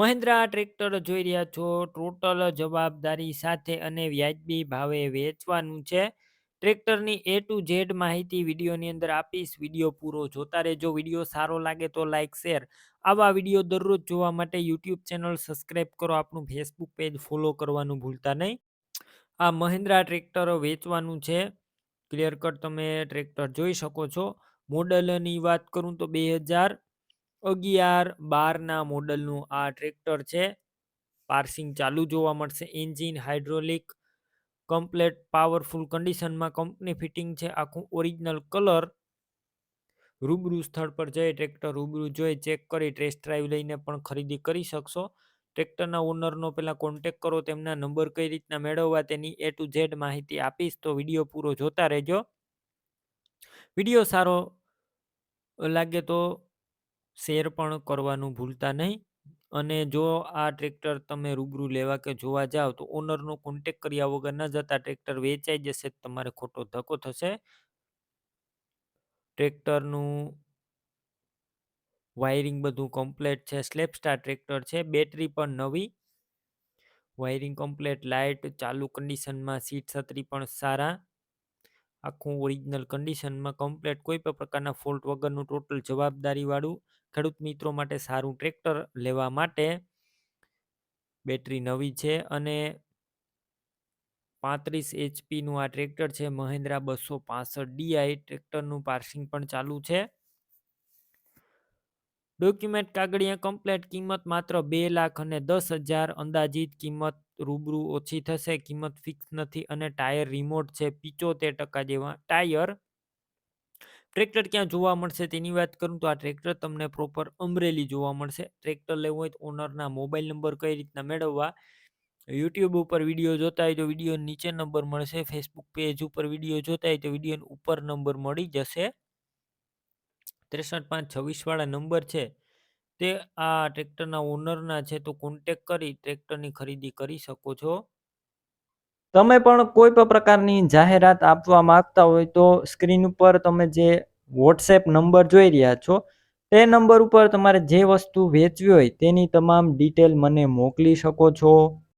Mahindra tractor જોઈ રહ્યા છો. ટોટલ જવાબદારી સાથે અને વ્યાજબી ભાવે વેચવાનું છે. ટ્રેક્ટરની એ ટુ ઝેડ માહિતી વિડીયોની અંદર આપીશ. વીડિયો પૂરો જોતા રહેજો. વીડિયો સારો લાગે તો લાઇક શેર આવા વીડિયો દરરોજ જોવા માટે યુટ્યુબ ચેનલ સબસ્ક્રાઈબ કરો. આપણું ફેસબુક પેજ ફોલો કરવાનું ભૂલતા નહીં. આ મહિન્દ્રા ટ્રેક્ટર વેચવાનું છે. ક્લિયર કટ તમે ટ્રેક્ટર જોઈ શકો છો. મોડલની વાત કરું તો બે હજાર અગિયાર બારના મોડલનું આ ટ્રેક્ટર છે. પાર્સિંગ ચાલુ જોવા મળશે. એન્જિન હાઇડ્રોલિક, કમ્પ્લેટ પાવરફુલ કન્ડિશનમાં કંપની ફિટિંગ છે. આખું ઓરિજિનલ કલર રૂબરૂ સ્થળ પર જઈ ટ્રેક્ટર રૂબરૂ જોઈ ચેક કરી ટેસ્ટ ડ્રાઈવ લઈને પણ ખરીદી કરી શકશો. ટ્રેક્ટરના ઓનરનો પહેલાં કોન્ટેક કરો, તેમના નંબર કઈ રીતના મેળવવા તેની એ ટુ ઝેડ માહિતી આપીશ તો વીડિયો પૂરો જોતા રહેજો. વીડિયો સારો લાગે તો શેર પણ કરવાનું ભૂલતા નહીં. અને જો આ ટ્રેક્ટર તમે રૂબરૂ લેવા કે જોવા જાઓ તો ઓનરનો કોન્ટેક કર્યા વગર ન જતા ટ્રેક્ટર વેચાઈ જશે તમારે ખોટો ધક્કો થશે. ટ્રેક્ટરનું વાયરિંગ બધું કમ્પ્લેટ છે સ્લેપ સ્ટાર ટ્રેક્ટર છે, બેટરી પણ નવી. વાયરિંગ કમ્પ્લેટ લાઇટ ચાલુ કન્ડિશનમાં સીટ છત્રી પણ સારા. આખું ઓરિજિનલ કન્ડિશનમાં કમ્પ્લેટ કોઈ પણ પ્રકારના ફોલ્ટ વગરનું ટોટલ જવાબદારીવાળું ખેડૂત મિત્રો માટે સારું ટ્રેક્ટર લેવા માટે બેટરી નવી છે અને પાંત્રીસ એચપીનું આ ટ્રેક્ટર છે. મહિન્દ્રા બસો પાસઠ ડીઆઈ ટ્રેક્ટરનું પાર્સિંગ પણ ચાલુ છે. ડોક્યુમેન્ટ કાગળિયા કમ્પ્લેટ કિંમત માત્ર બે લાખ અને દસ હજાર અંદાજિત કિંમત રૂબરૂ ઓછી થશે. કિંમત ફિક્સ નથી અને ટાયર રિમોટ છે. પિચોતેર ટકા જેવા ટાયર ટ્રેક્ટર ક્યાં જોવા મળશે તેની વાત કરું તો આ ટ્રેક્ટર તમને પ્રોપર અમરેલી જોવા મળશે. ટ્રેક્ટર લેવું હોય તો ઓનરના મોબાઈલ નંબર કઈ રીતના મેળવવા? યુટ્યુબ ઉપર વીડિયો જોતા હોય તો વીડિયો નીચે નંબર મળશે. ફેસબુક પેજ ઉપર વીડિયો જોતા હોય તો વીડિયો ઉપર નંબર મળી જશે. ત્રેસઠ પાંચ છવ્વીસવાળા નંબર છે, તે આ ટ્રેક્ટરના ઓનરના છે, તો કોન્ટેક કરી ટ્રેક્ટરની ખરીદી કરી શકો છો. તમે પણ કોઈ પણ પ્રકારની જાહેરાત આપવા માંગતા હોય તો સ્ક્રીન ઉપર તમે જે વોટ્સએપ નંબર જોઈ રહ્યા છો, તે નંબર ઉપર તમારે જે વસ્તુ વેચવી હોય તેની તમામ ડિટેલ મને મોકલી શકો છો.